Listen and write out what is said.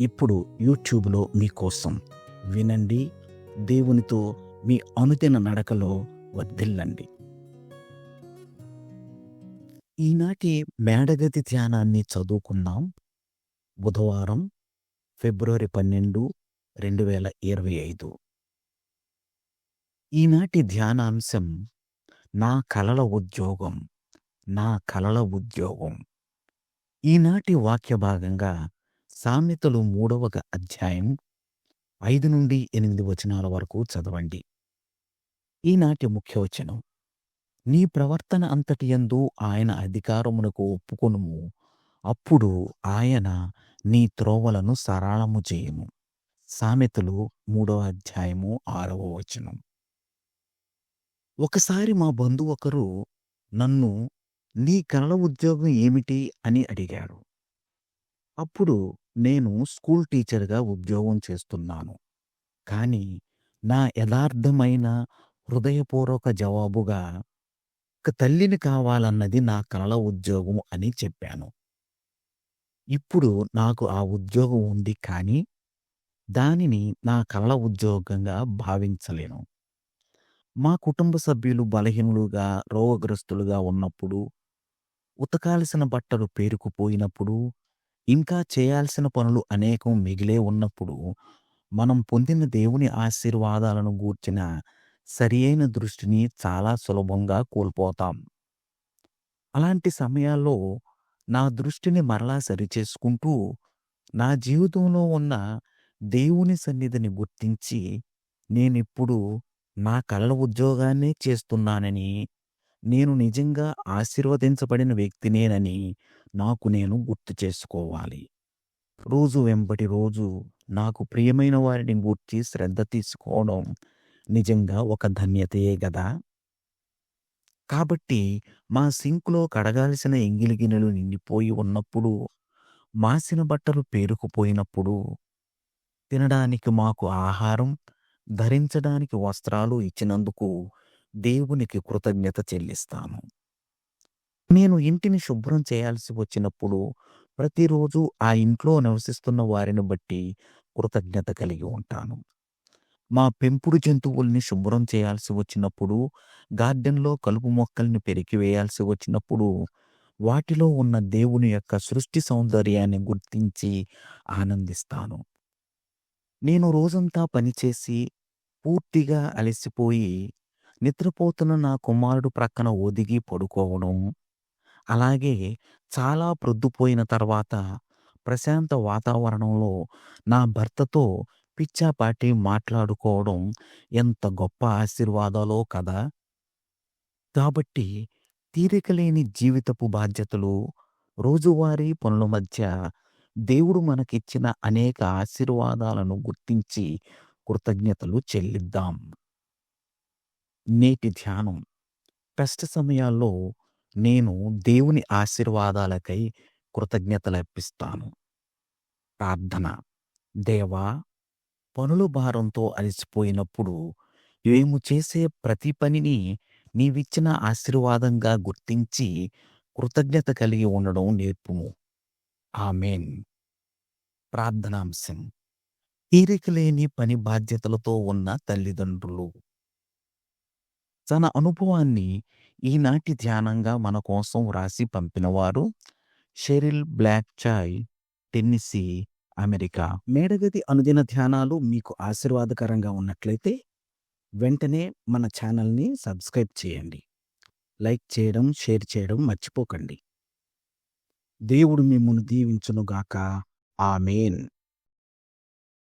ఇప్పుడు యూట్యూబ్లో మీకోసం వినండి దేవునితో మీ అనుదిన నడకలో వర్ధిల్లండి. ఈనాటి మేడగతి ధ్యానాన్ని చదువుకుందాం. బుధవారం ఫిబ్రవరి పన్నెండు రెండు వేల ఇరవై ఐదు. ఈనాటి ధ్యానాంశం నా కలల ఉద్యోగం నా కలల ఉద్యోగం. ఈనాటి వాక్య భాగంగా సామెతలు మూడవ అధ్యాయం ఐదు నుండి ఎనిమిది వచనాల వరకు చదవండి. ఈనాటి ముఖ్య వచనం నీ ప్రవర్తన అంతటి యందు ఆయన అధికారమునకు ఒప్పుకొనుము. అప్పుడు ఆయన నీ త్రోవలను సరళము చేయము. సామెతలు మూడవ అధ్యాయము ఆరవ వచనం. ఒకసారి మా బంధువు ఒకరు నన్ను నీ కలల ఉద్యోగం ఏమిటి? అని అడిగారు. అప్పుడు నేను స్కూల్ టీచర్గా ఉద్యోగం చేస్తున్నాను. కానీ నా యథార్థమైన హృదయపూర్వక జవాబుగా ఒక తల్లిని కావాలన్నది నా కళల ఉద్యోగం అని చెప్పాను. ఇప్పుడు నాకు ఆ ఉద్యోగం ఉంది కానీ దానిని నా కళల ఉద్యోగంగా భావించలేను. మా కుటుంబ సభ్యులు బలహీనులుగా రోగగ్రస్తులుగా ఉన్నప్పుడు ఉతకాల్సిన బట్టలు పేరుకుపోయినప్పుడు ఇంకా చేయాల్సిన పనులు అనేకం మిగిలే ఉన్నప్పుడు మనం పొందిన దేవుని ఆశీర్వాదాలను గూర్చిన సరియైన దృష్టిని చాలా సులభంగా కోల్పోతాం. అలాంటి సమయాల్లో నా దృష్టిని మరలా సరిచేసుకుంటూ నా జీవితంలో ఉన్న దేవుని సన్నిధిని గుర్తించి నేనిప్పుడు నా కళ్ళ ఉద్యోగాన్నే చేస్తున్నానని నేను నిజంగా ఆశీర్వదించబడిన వ్యక్తినేనని నాకు నేను గుర్తు చేసుకోవాలి. రోజు వెంబటి రోజు నాకు ప్రియమైన వారిని గూర్చి శ్రద్ధ తీసుకోవడం నిజంగా ఒక ధన్యతయే గదా! కాబట్టి మా సింక్లో కడగాల్సిన ఎంగిలి గిన్నెలు నిండిపోయి ఉన్నప్పుడు మాసిన బట్టలు పేరుకుపోయినప్పుడు తినడానికి మాకు ఆహారం ధరించడానికి వస్త్రాలు ఇచ్చినందుకు దేవునికి కృతజ్ఞత చెల్లిస్తాను. నేను ఇంటిని శుభ్రం చేయాల్సి వచ్చినప్పుడు ప్రతిరోజు ఆ ఇంట్లో నివసిస్తున్న వారిని బట్టి కృతజ్ఞత కలిగి ఉంటాను. మా పెంపుడు జంతువుల్ని శుభ్రం చేయాల్సి వచ్చినప్పుడు గార్డెన్లో కలుపు మొక్కల్ని పెరికివేయాల్సి వచ్చినప్పుడు వాటిలో ఉన్న దేవుని యొక్క సృష్టి సౌందర్యాన్ని గుర్తించి ఆనందిస్తాను. నేను రోజంతా పనిచేసి పూర్తిగా అలసిపోయి నిద్రపోతున్న నా కుమారుడు ప్రక్కన ఒదిగి పడుకోవడం అలాగే చాలా ప్రొద్దుపోయిన తర్వాత ప్రశాంత వాతావరణంలో నా భర్తతో పిచ్చాపాటి మాట్లాడుకోవడం ఎంత గొప్ప ఆశీర్వాదాలో కదా! కాబట్టి తీరికలేని జీవితపు బాధ్యతలు రోజువారీ పనుల మధ్య దేవుడు మనకిచ్చిన అనేక ఆశీర్వాదాలను గుర్తించి కృతజ్ఞతలు చెల్లిద్దాం. నేటి ధ్యానం. కష్ట సమయాల్లో నేను దేవుని ఆశీర్వాదాలకై కృతజ్ఞతలు అర్పిస్తాను ప్రార్థన. దేవా పనుల భారంతో అలసిపోయినప్పుడు మేము చేసే ప్రతి పనిని నీవిచ్చిన ఆశీర్వాదంగా గుర్తించి కృతజ్ఞత కలిగి ఉండడం నేర్పుము. ఆమెన్. ప్రార్థనాంశం. తీరికలేని పని బాధ్యతలతో ఉన్న తల్లిదండ్రులు. తన అనుభవాన్ని ఈనాటి ధ్యానంగా మన కోసం వ్రాసి పంపినవారు షెరిల్ బ్లాక్ చాయ్ టెన్నిసీ అమెరికా. మేడగది అనుదిన ధ్యానాలు మీకు ఆశీర్వాదకరంగా ఉన్నట్లయితే వెంటనే మన ఛానల్ని సబ్స్క్రైబ్ చేయండి. లైక్ చేయడం షేర్ చేయడం మర్చిపోకండి. దేవుడు మిమ్మల్ని దీవించునుగాక. ఆమెన్.